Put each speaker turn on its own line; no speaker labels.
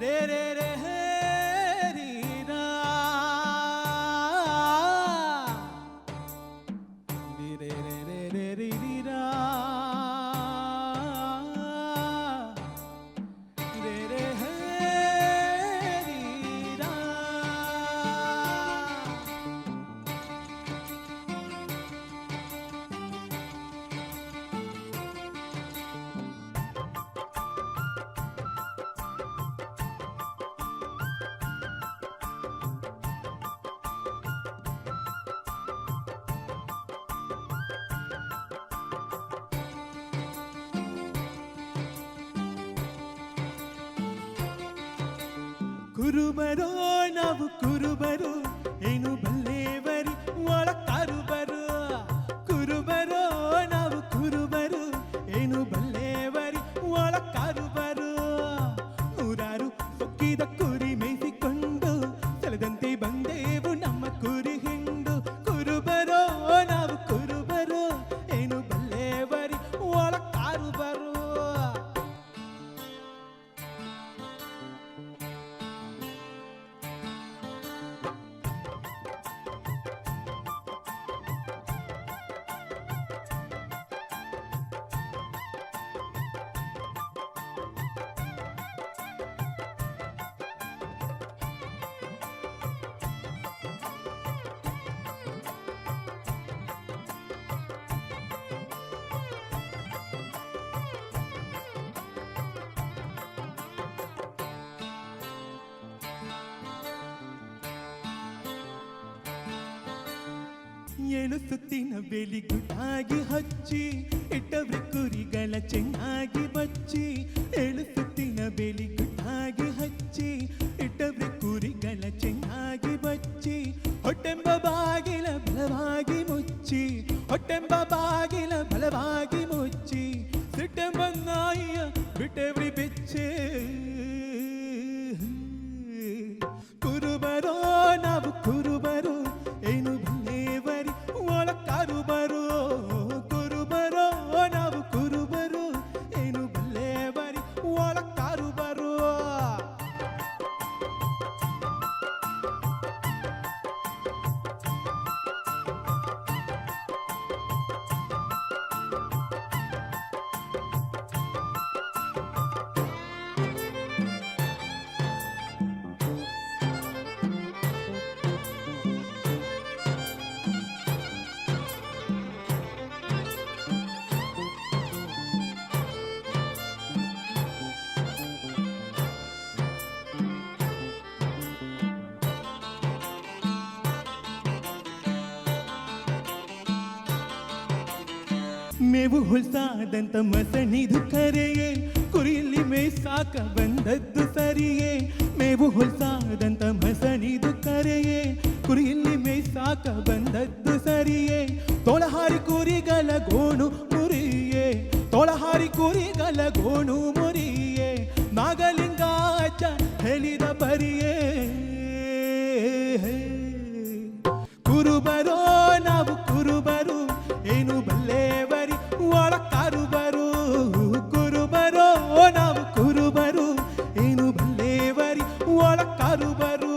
de de de ಕುರುಬರೋ ನಾವು ಕುರುಬರು ಏನು ಬಲ್ಲೇವರಿ ಒಳ ಕಾರುಬರು ಕುರುಬರೋ ನಾವು ಕುರುಬರು ಏನು ಬಲ್ಲೇವರಿ ಒಳ ಕಾರುಬರು ನೂರಾರು ಸೊಕ್ಕಿದ ಏಳು ಸುತ್ತಿನ ಬೇಲಿ ಗುಟ್ಟಾಗಿ ಹಚ್ಚಿ ಇಟ್ಟ ಕುರಿಗಳ ಚೆನ್ನಾಗಿ ಬಚ್ಚಿ ಏಳು ಸುತ್ತಿನ ಬೇಲಿ ಗುಟ್ಟಾಗಿ ಹಚ್ಚಿ ಇಟ್ಟ ಕುರಿಗಳ ಚೆನ್ನಾಗಿ ಬಚ್ಚಿ, ಹೊಟ್ಟೆಂಬ ಬಾಗಿಲ ಬಲವಾಗಿ ಮುಚ್ಚಿ, ಹೊಟ್ಟೆಂಬ ಬಾಗಿಲ ಬಲವಾಗಿ ಮೇವು ಹೊಲ್ಸಾದಂತ ಮಸಣಿದು ಕರೆಯೇ ಕುರಿಯಲ್ಲಿ ಸಾಕ ಬಂದದ್ದು ಸರಿಯೇ. ಮೇವು ಹೊಲ್ಸಾದಂತ ಮಸಣಿದು ಕರೆಯೇ ಕುರಿಯಲ್ಲಿ ಸಾಕ ಬಂದದ್ದು ಸರಿಯೇ. ತೋಳಹಾರಿ ಕುರಿಗಳ ಗೋಣು ಮುರಿಯೇ, ತೋಳಹಾರಿ ಕುರಿಗಳ ಗೋಣು ಒಳ ಕಾರುಬರು